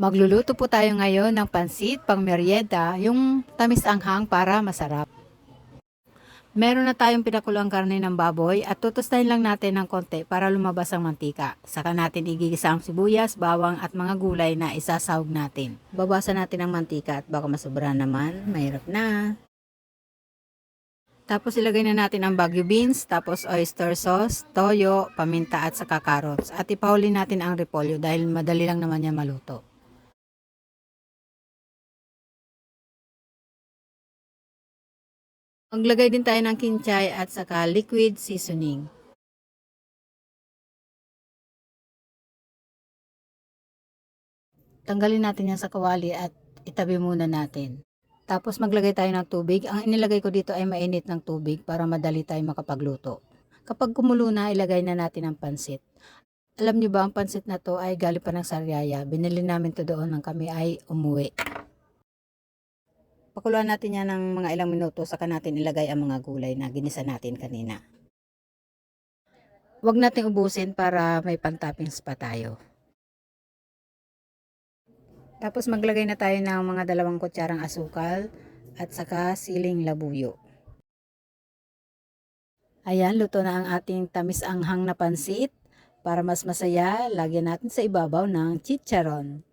Magluluto po tayo ngayon ng pansit pang merienda, yung tamis anghang para masarap. Meron na tayong pinakuloang karne ng baboy at tutustahin lang natin ng konti para lumabas ang mantika. Saka natin igigisa ang sibuyas, bawang at mga gulay na isasahog natin. Babasan natin ang mantika at baka masobra naman, mahirap na. Tapos ilagay na natin ang bagyo beans, tapos oyster sauce, toyo, paminta at saka carrots. At ipahuli natin ang repolyo dahil madali lang naman yan maluto. Maglagay din tayo ng kinchay at saka liquid seasoning. Tanggalin natin yan sa kawali at itabi muna natin. Tapos maglagay tayo ng tubig. Ang inilagay ko dito ay mainit ng tubig para madali tayo makapagluto. Kapag kumulo na, ilagay na natin ang pansit. Alam niyo ba ang pansit na to ay galing pa ng Sariaya. Binili namin to doon nang kami ay umuwi. Pakuluan natin yan ng mga ilang minuto saka natin ilagay ang mga gulay na ginisa natin kanina. Huwag natin ubusin para may pantoppings pa tayo. Tapos maglagay na tayo ng mga dalawang kutsarang asukal at saka siling labuyo. Ayan, luto na ang ating tamis anghang na pansit. Para mas masaya, lagyan natin sa ibabaw ng chicharon.